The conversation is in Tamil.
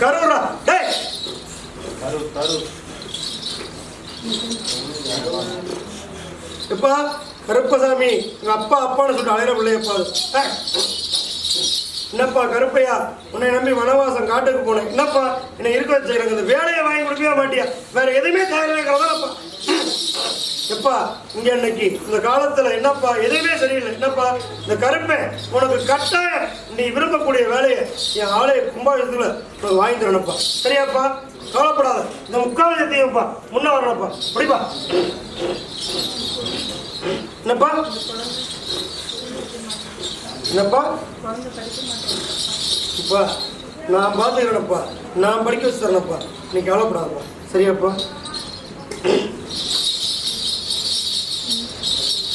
கருவுரா டேய். எப்பா கருப்பசாமி எங்க அப்பா அப்பான்னு சொல்லிட்டு அலையிற பிள்ளையப்பா என்னப்பா கருப்பையா? உன்னை நம்பி வனவாசம் காட்டுக்கு போனேன். என்னப்பா என்னை இருக்க வச்சுக்கிறாங்க இந்த வேலையை வாங்கி கொடுக்கவே மாட்டியா? வேற எதுவுமே தயாரிக்கிறதாப்பா எப்பா இங்க இன்னைக்கு இந்த காலத்துல என்னப்பா எதுவுமே சரியில்லை. என்னப்பா இந்த கருப்பை உனக்கு கட்டாயம் நீ விரும்பக்கூடிய வேலையை என் ஆலய கும்பாபிஷத்துல உனக்கு வாங்கி தரணும்ப்பா. சரியாப்பா? கவலைப்படாத. இந்த முக்கால் சத்தியம்ப்பா முன்ன வரணும்ப்பா. அப்படிப்பா என்னப்பா? என்னப்பா? இப்பா நான் பார்த்துக்கிறேனப்பா. நான் படிக்க வச்சு தரேனப்பா. நீ கவலைப்படாதப்பா. சரியாப்பா?